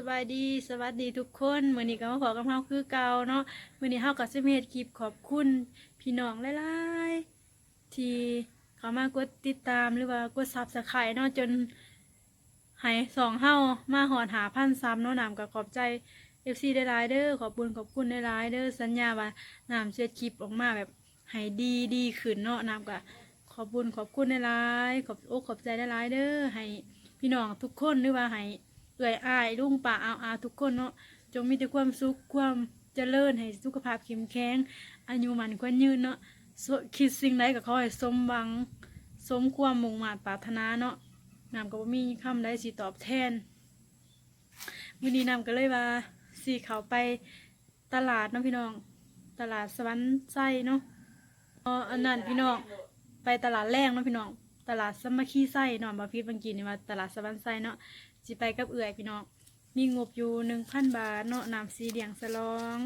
สบายดีสวัสดีทุกคนมือนี้ก็มาพอกับเฮาคือเก่าเนาะมือนี้เฮาก็สิมาเฮ็ดคลิปขอบคุณ พี่น้องหลายๆที่เข้ามากดติดตามหรือว่ากด Subscribe เนาะจนให้สองเฮามาหอดหาพันซ้ำเนาะนำก็ขอบใจ FC ได้หลายเด้อขอบคุณขอบคุณได้หลายเด้อสัญญาว่านำเสียคลิปออกมาแบบให้ดีดีขึ้นเนาะนำก็ขอบคุณขอบคุณได้หลายขอบอกขอบใจได้หลายเด้อให้พี่น้องทุกคนหรือว่าให้ เอื่อยอายลุงป่าอาอาทุกคนเนาะจงมีแต่ความสุขความเจริญให้สุขภาพเข้มแข็งอายุมันควรยืนเนาะคิดสิ่งใดก็ขอให้สมหวัง สมความมุ่งมา่ปรารถนาเนาะนำก็บ่มีคำใดสิตอบแทนมื้อนี้นำก็เลยว่าสิเขาไปตลาดเนาะพี่น้อง ตลาดสวรรค์ไส้เนาะอ๋ออันนั้นพี่น้องไปตลาดแรกเนาะพี่น้องตลาดสมัคคีไส้เนาะบาพิษบางกีนี่ว่าตลาดสวรรค์ไส้เนาะ สิไปกับเอื่อยพี่น้องมีงบอยู่หนึ่งพันบาทเนาะนำสีเหลียงสลอง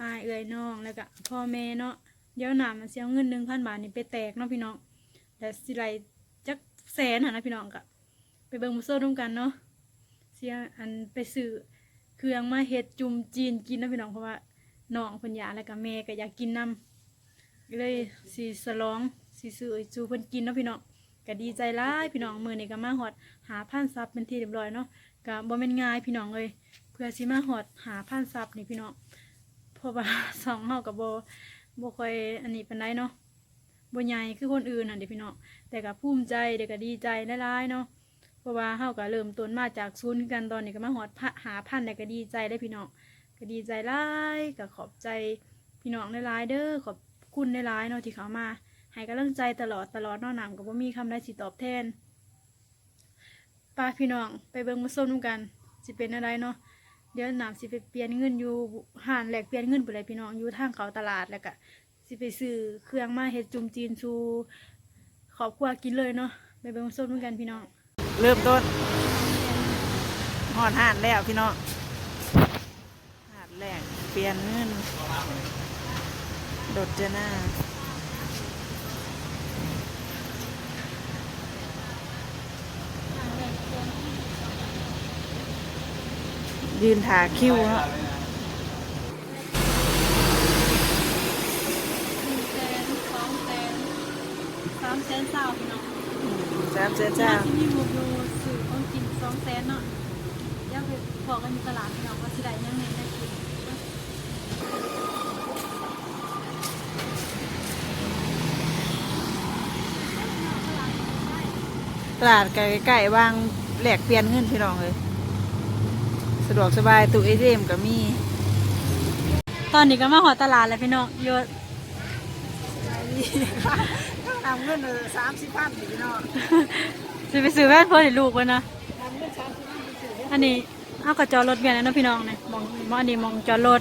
อายเอื่อยน้องแล้วก็พ่อแม่เนาะเดี๋ยวนำมันเสียเงินหนึ่งพันบาทนี่ไปแตกเนาะพี่น้องแต่สิไหลจักแสนหนนะพี่น้องกะไปเบิ่งมุโซ่ร่วมกันเนาะเสียอันไปซื้อเครื่องมาเฮ็ดจุ่มจีนกินเนาะพี่น้องเพราะว่าน้องพิ่นยาแล้วก็แม่ก็อยากกินน้ำก็เลยสิสลองสิซื้อจูเพิ่นกินเนาะพี่น้อง ก็ดีใจร้ายพี่น้องมือนี่ก็มาหอดหาพันซับเป็นที่เรียบร้อยเนาะก็บ่แม่นง่ายพี่น้องเลยเพื่อสิมาหอดหาพันซับนี่พี่น้องเพราะว่าสองเฮากับบ่บ่ค่อยอันนี้เปานใดเนาะบ่ใหญ่คือคนอื่นน่ะเด้พี่น้องแต่ก็ภูมิใจเด็กก็ดีใจหลายๆเนาะเพราะว่าเฮาก็เริ่มต้นมาจากศูนย์กันตอนนี้ก็มาหอดหาพันได้ก็ดีใจได้พี่น้องก็ดีใจหลายก็ขอบใจพี่น้องหลายๆเด้อขอบคุณหลายๆเนาะที่เขามา ให้กำลังใจตลอดตลอดนอนหนำกับว่ามีคำใดสิตอบแทนป้าพี่น้องไปเบิ่งมาส้มนำกันสิเป็นอะไรเนาะเดี๋ยวหนำสิไปเปลี่ยนเงินอยู่ห่านแหลกเปลี่ยนเงินไปเลยพี่น้องอยู่ทางเขาตลาดแล้วก็สิไปซื้อเครื่องมาเฮ็ดจุ่มจีนชูขอบครัวกินเลยเนาะไปเบิ่งมาส้มนำกันพี่น้องเริ่มต้นหอดห่านแล้วพี่น้องห่านแรกเปลี่ยนเงินโดดเจาหน้า ยืนถาคิวเนาะหนึ่งแสนสองแสนสามแสนเศร้าพี่น้องสามเจ้าจ้าที่มีหมูดูสื่อของกินสองแสนเนาะย่าไปพอกันอยู่ตลาดพี่น้องว่าสิได้ยังไงได้กินตลาดใกล้ๆวางแหลกเปลี่ยนเงินพี่น้องเลย สะดวกสบายตู้เอทีเอ็มก็มี ตอนนี้ก็มาหอตลาดแล้วพี่น้องโยนทำเงินสามสิบพันพี่น้องสิไปซื้อแว่นเพื่อนให้ลูกไว้นะอันนี้เอากระจอรถเบียนแล้วเนาะพี่น้องเนี่ยมองมองอันนี้มองจอรถ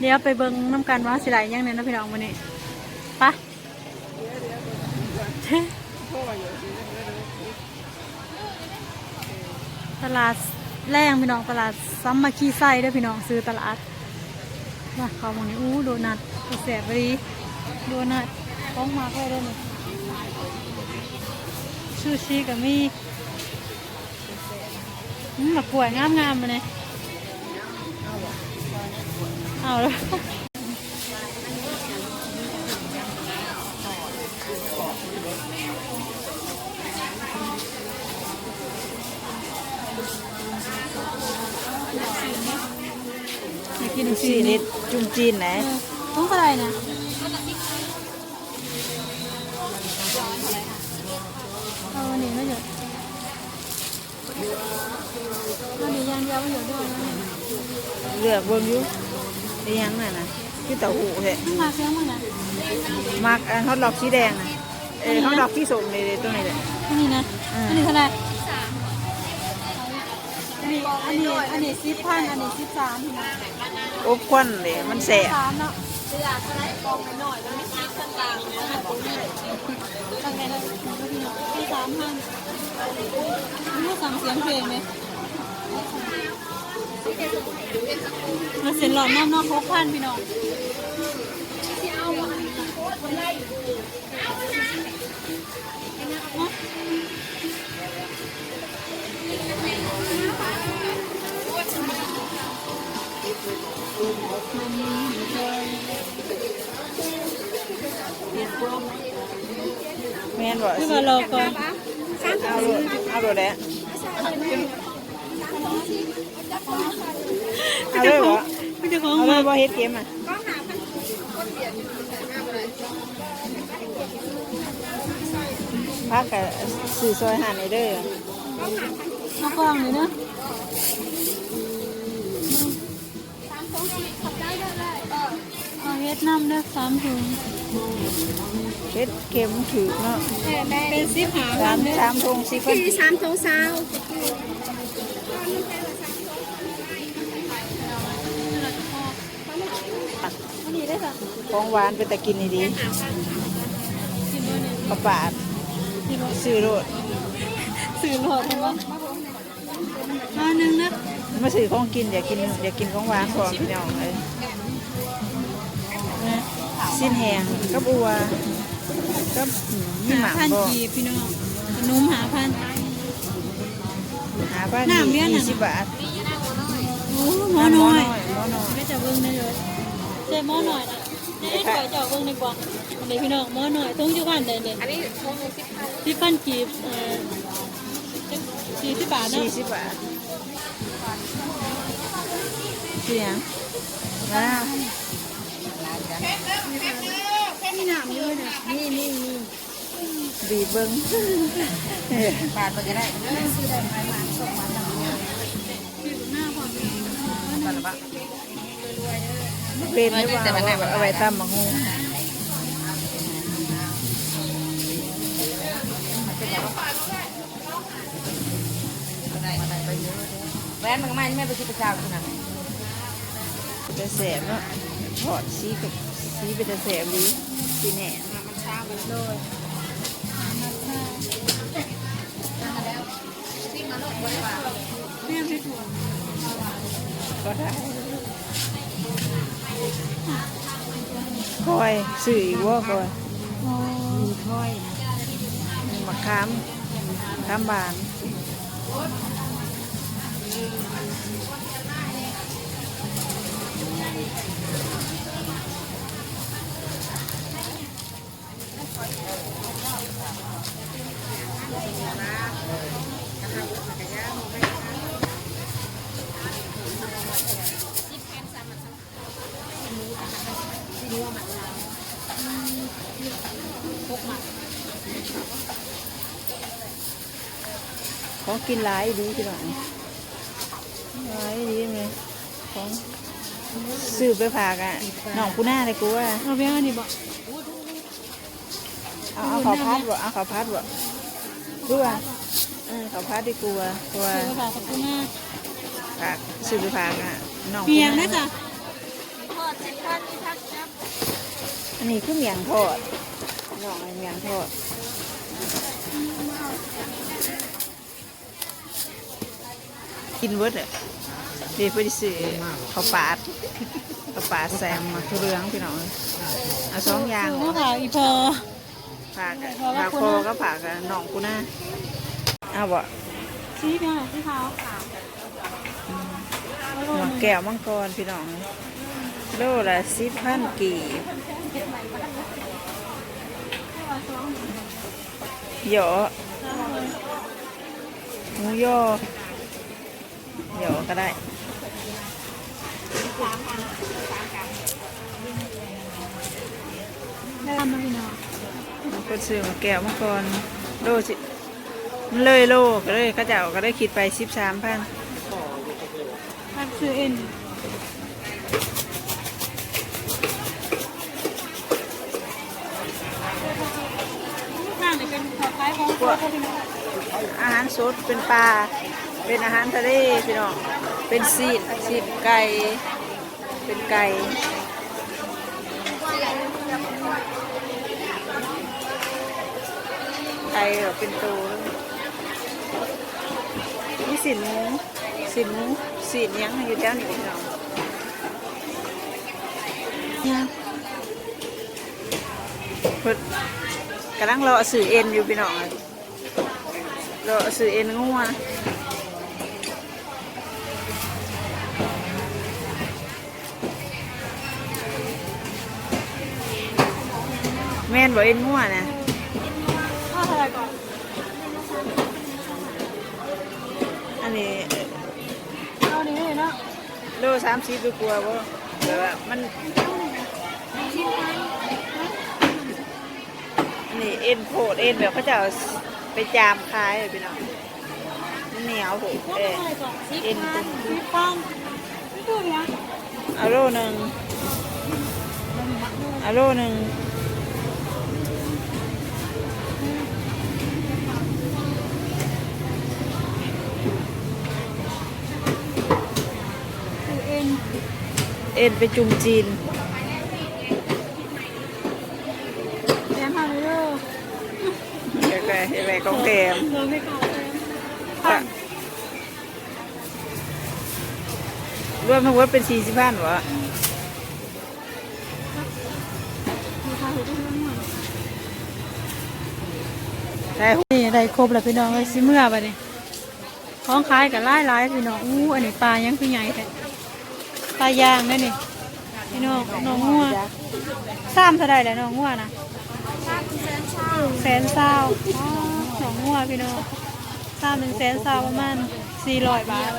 เดี๋ยวไปเบิ่งน้ำกันว่าสิไหลยังเนี่ยเนาะพี่น้องวันนี้ไปะตลาด แรงพี่น้องตลาดซัมมาคีไส้ด้วยพี่น้องซื้อตลาดว่าเขามองนี้อู้โดนัทแสบไปดีโดนัทต้องมาก็ได้เนี่ยซูชิกับมีอืมแบบป่วยงามๆมาเนี่ยเอาเลย อยากกินสี่นิดจุ่มจีนไหนเออต้องอะไรนะเอาอันนี้ไม่เยอะอันนี้ยางเดียวไม่เยอะด้วยนะเนี่ยเลือกเบนอยุไอ้ยังน่ะนะที่เต่าหูเหมาเฟี้ยงมั้งนะมักอันฮอตดอกสีแดงนะเออฮอตดอกที่ส่งเลยตัวนี้แหละอันนี้นะอืมอันนี้เท่าไหร่อั นี้อันนี้อันนี้สิบพันอันนี้สิบสามพี่นะอบควันเลยมันแสบสามเนาะเสือเท่าไหร่กองหน่อยมันไม่คิดข้างกลางเนี่ยค่ะตรงนี้ตั้งไงนะพี่น้องที่สามพันไม่สั่งเสียงเพลงไหมมาเซ็นหลอดน้ำนอกหกพันพี่น้อง แม่นบ่คือสิว่ารอก่อนเอาโลดเอาโลดแหละเอาเลยบ่พี่เจ้าของเอาเลมายบ่เฮ็ดเกมอะพักกับสื่อซอยหานไอเด้อมากองเลยเนาะเอาเฮ็ดน้ำเด้อสามถุง เฮ็ดเกมถือเนาะเป็นสิบหาสามสามทงสิบที่สามทงสาวอันนี้ได้ค่ะของหวานเป็นตะกินนี่ดีกินด้วยเนี่ยกระปาดกินด้วยซื้อโลดสื่อหลอดมั้งมาหนึ่งนะมาซื้อของกินอย่ากินอย่ากินของหวานก่อนพี่น้องเลยนะ สิ้นแหงกับอัวกับหืมมีหหามักพันบ่กีบพี่น้องขนมหาพัน หาบ้านน้ำเลี้ยงน่ะ ยี่สิบบาทโอ้หมอน้อยหมอน้อยไม่จะเบิ่งได้เลยเจ๊หมอหน่อยนะนี่ถอยเจาะเบิ่งดีกว่าอันนี้พี่น้องหมอหน่อยต้องอยู่บ้านใดเนี่ยอันนี้ทงสิบพันที่พันกีบเอ่อสี่สิบบาทเนาะสี่สิบบาทเสียงมา นี่หนามเยอะนี่ยนี่นี่นี่บีบเบิ้งบาทมันจะได้คือหน้าพอดีเป็นหรือเปล่าเอาไว้ตำมะฮูแหวนมันก็ไม่ไม่ไปคิดประจาวคุณนะจะแสบเนาะทอดสีกับ สีเป็นจะแสบดีสีแหน่มันช้ามันโดยแม่ไม่ถั่วก็ได้คอยสื่ออีกว่าคอยโอ้ค่อยมะขามขามบาน ของกินหลายดีพี่น้องหลายดีเลยของซื้อไปฝากอะน้องกูหน้าเลยกูว่าเอาไปเอานนี้บ่ เอาเอาข้าวพัดบ่เอาข้าวพัดบ่ดูว่าเออข้าวพัดดีกูว่าตัวเสือผ่าขอบคุณมากฝากซื้อไปฝากอะน้องกูเปียงหนะน้าจ๊ะทอดสิบพันที่พักครับอันนี้คือเมียงทอดน้องไอ้เมียงทอดกินเวิร์ดอะเดี๋ยวไปซื้อข้าวปาดข้าวปาดแซมมาทุเรืองพี่น้องเอาสองอย่างเสือบ่ผ่าอีพอ ผักอะผักโคก็ผักอะหนองกูน่าเอาบ่ชี้ไปหาที่เท้าหมกแก้วมังกรพี่น้องโลละสิบพันกี่เหยอหมูยอเหยอก็ได้ได้ทำมาพี่น้อง มันก็ซื้อหมกแก้วมังกรโลสิมันเลยโลก็เลยเข้าเจ้าก็ได้คิดไปสิบสามพันถ้าซื้อเอ็นข้างนี่เป็นขอคล้ายของครัวเขาพี่น้องอาหารสดเป็นปลา เป็นอาหารทะเลพี่น้อง เป็นซีดซีดไก่ เป็นไก่ ไทยเหรอเป็นตัวนี่สินสินสินยังอยู่ด้านนี้เรายังพุดกำลังรอสื่อเอ็นอยู่พี่น่องรอสื่อเอ็นงัวแม่นบอกเอ็นงัวนะ อะไรก่อน อันนี้เอานี้เนาะโลสามสิบกว่าบ่แต่ว่ามันนนี้เอ็นโพดเอ็นแบบเขาจะเอาไปจามคลายเลยพี่น้องเหนียวโผเอออะไรก่อนเอ็นพันสิบพันดูนี่ยเอาโลหนึ่งเอาโลหนึ่ง เอ็นไปจุ่มจีนแถมพันเลยเด้อเดี๋ยวก็เห็นไหมของแถมเราไม่เก่าแถมก็รวมทั้งหมดเป็นสี่สิบพันวะมีค่าหัวด้วยมั้งได้นี่ได้ครบแล้วพี่น้องเลยสิเมื่อบัดนี้ของขายกับไล่ไล่พี่น้องอู้อันนี้ปลายังคือใหญ่แท้ป ลาย่างได้นี่พี่น้องน้องงัวซ้ำเท่าไดแล้วน้องงัวนะแสนเศร้าอ๋อน้องงัวพี่น้องซ้ำหนึ่งแสนเศร้าประมาณสี่ร้อยบาท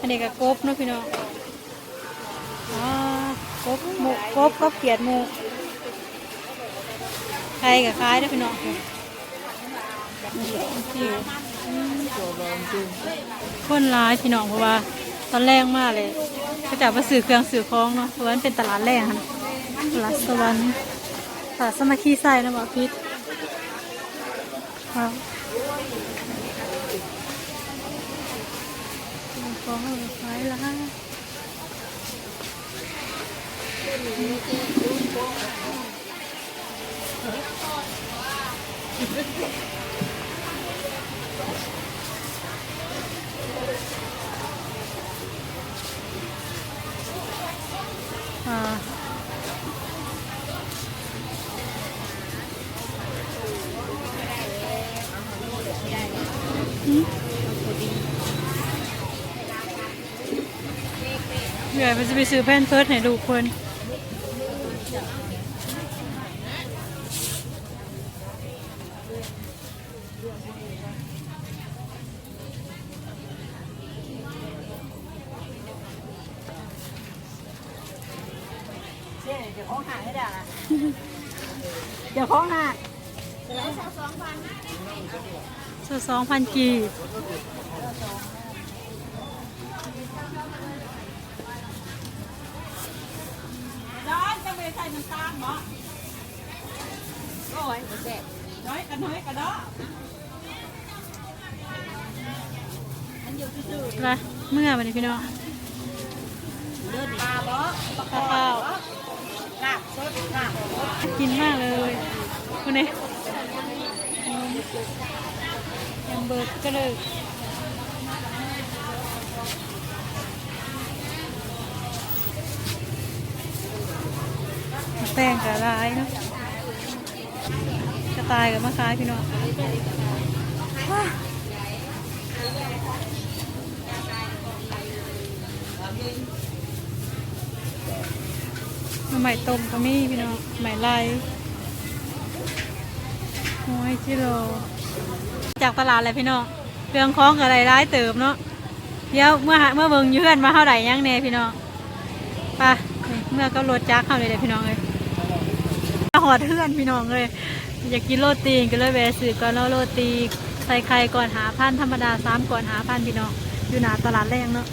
อันนี้ก็กบเนาะพี่น้องอ๋อกบหมูกบก็เกียดหมูใครกับคล้ายได้อพี่น้องคนร้ายพี่น้องเพราะว่า ตอนแรกมากเลยก็จะมาสื่อเครื่องสื่อของเนาะเพราะว่ามันเป็นตลาดแรกค่ะตลาดสวรรค์ตลาดสมาคีไส้นะบอกพิษครับของขายละอ่ เดี๋ยวมันจะไปซื้อแพนเพิร์ดให้ดูกคนเดี๋ยวของหาให้ได้นะเดี๋ยวของหาสสองพันกีบ น้อยจะ ไปใส่น้ำตาลเนาะโอ้ยบ่แซ่บน้อยกันน้อยกันเนาะไปเมื่อวันนี้พี่น้องเลือปลาบ่ข้าวลาบสดลาบกินมากเลยคุณเอ๋ยังเบิร์ดก็เลย แป้งกับลายเนาะกระตายกับมะขายพี่น้องว้าหน่ต้มก็มีพี่น้องใหน่ไลายโอ้ยจิโลจากตลาดอะไรพี่น้องเรื่องคล้องกับอะไรร้ายเติมเนาะเดี๋ยวเมื่อเมื่อเบิงยือนมาเท่าไหร่ยังเน่พี่น้องไปเมื่อก็รถจักเข้าเลยเด้อพี่น้องเลย อดเพื่อนพี่น้องเลยอยากกินโรตีก็เลยแวะซื้อก่อนแล้วโรตีใส่ไข่ก่อนหาพันธรรมดาสามก่อนหาพันพี่น้องอยู่หนาตลาดแรงเนาะ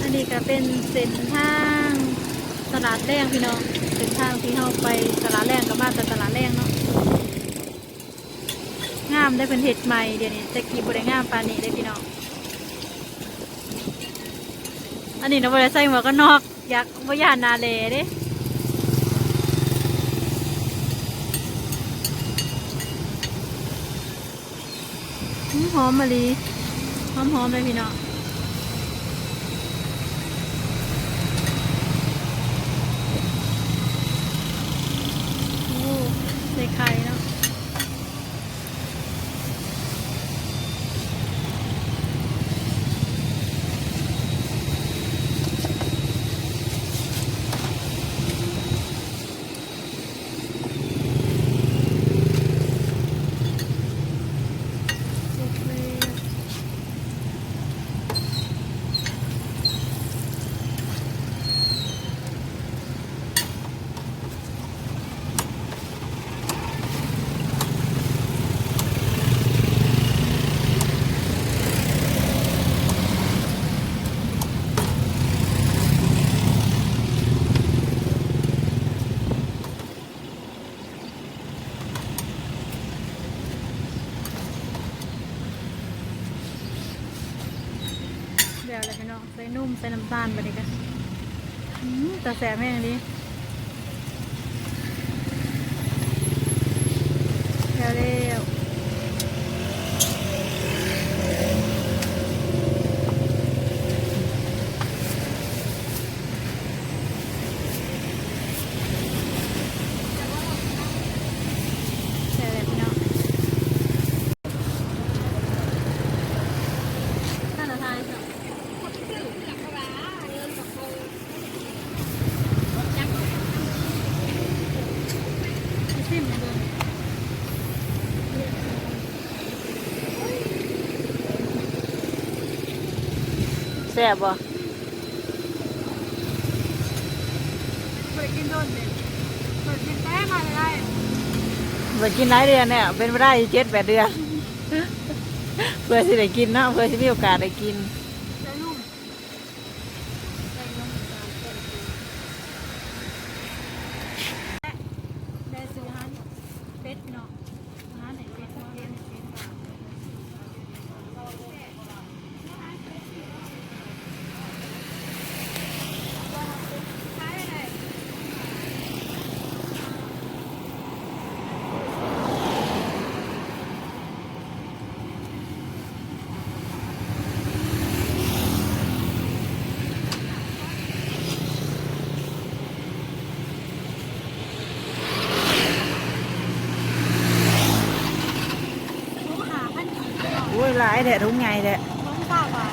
อันนี้ก็เป็นเส้นทางตลาดแรงพี่น้องเส้นทางที่เราไปตลาดแรงก็มาแต่ตลาดแรงเนาะามได้เป็นเห็ดใหม่เดี๋ยวนี้จะกี่บริงามปานนี้ได้พี่น้องอันนี้นะบริใส่หมวกกันอก อยากวิญญาณนาเลเด้หืมหอมมะลิหอมหอมๆเลยพี่น้องโอ้ใส่ไข่เนาะ โแล้วเลยพี่น้องใส่นุ่มใส่น้ำตาลไปเลยกันแต่แสบแม่งนี้แล้วเร็วใช่แล้วพี่น้องท่านละทายเนาะ ชิมเลย แซ่บบ่เคยกินโดนเลยเคยกินแป้งมาเลยได้เปิดกินหลายเดือนเนี่ยเป็นไปได้เจ็ดแปดเดือน เพื่อสิได้กินเนาะเพื่อสิมีโอกาสได้กิน ใส่นุ่มใส่นุ่มได้ซื้ออาหารเป็ดเนาะอาหารไหนเป็ดเนาะเป็ดเป็ด ลูกหาพันกี่เนาะโอ้ยหลายแท้ทุกไงแท้น้องฝากว่า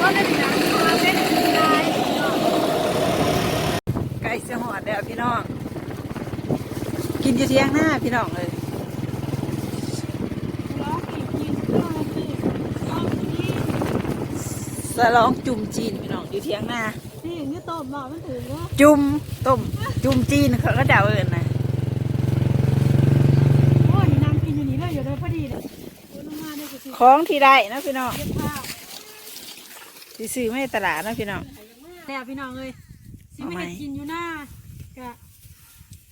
ก็ได้ถึงนะมาเป็นลายเนาะไก่เสียหอดแล้วพี่น้อง กินอยู่เที่ยงหน้าพี่น้องเลยร้องอีกกินร้องอีกร้องอีกสลองจุ่มจีนพี่น้องอยู่เที่ยงหน้านี่นี่ตบบอกมันถึงว่าจุ่มต้มจุ่มจีนเขาก็เดาเอินนะ โอ้ยน้ำกินอยู่นี่เลยอยู่เลยพอดีเลยโอ้ยลงมาได้กูสิ ของที่ได้นะพี่น้องเก็บผ้าที่ซื้อไม่ตลาดนะพี่น้องแต่พี่น้องเลยสิไม่เอาไหมได้กินอยู่หน้ากะ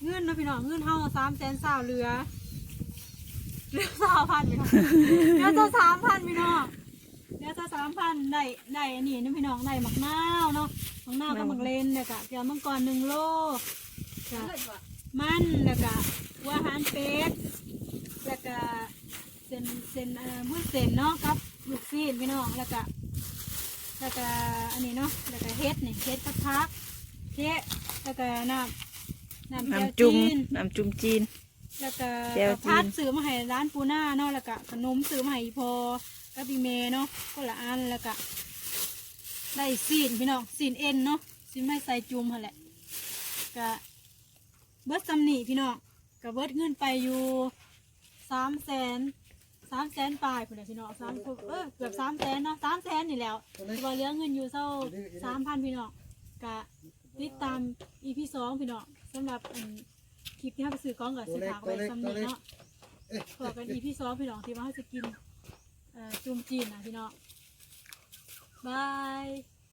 เงื่อนเนาะพี่น้องเงื่อนเท่าสามแสนสาวเหลือเหลือสาวพันพี่น้องเหลือจะสามพันพี่น้องเหลือจะสามพันได้ได้อันนี้นะพี่น้องได้หมักนาวเนาะหมักนาวกับหมักเลนเด็กอะเกี่ยวมังกรหนึ่งโลกะมันแล้วก็หัวอาหารเป็ดแล้วก็ เส้นเส้นเอ่อมุ้นเส้นเนาะกับลูกซีนพี่น้องแล้วก็แล้วก็อันนี้เนาะแล้วก็เฮ็ดนี่เฮ็ดกับพักเจ๊แล้วก็น้ำน้ำแก้วน้ำจุ่มจีนน้ำจุ่มจีน แล้วก็แก้วจีน พัดซื้อมาให้ร้านปูน่าเนาะแล้วก็ขนมซื้อมาให้อีพอกับพี่เมย์เนาะคนละอันแล้วก็ได้ซีนพี่น้องซีนเอ็นเนาะซีนไม่ใส่จุ่มหั่นแหละก็เบิดซัมนี่พี่น้องก็เบิดเงินไปอยู่สามแสน สามแสนปลายพุ่นแหละพี่น้องสามเออเกือบสามแสนเนาะสามแสนนี่แหล้วที่ว่าเหลือเงินอยู่เท่าสามพันพี่น้องกะติดตามอีพีสองพี่น้องสำหรับอันคลิปที่เราไปซื้อกล้องกับซื้อขาวไปสำเนีเนาะพอกันอีพีสองพี่น้องที่ว่าเราจะกินเอ่อจุ่มจีนนะพี่น้องบาย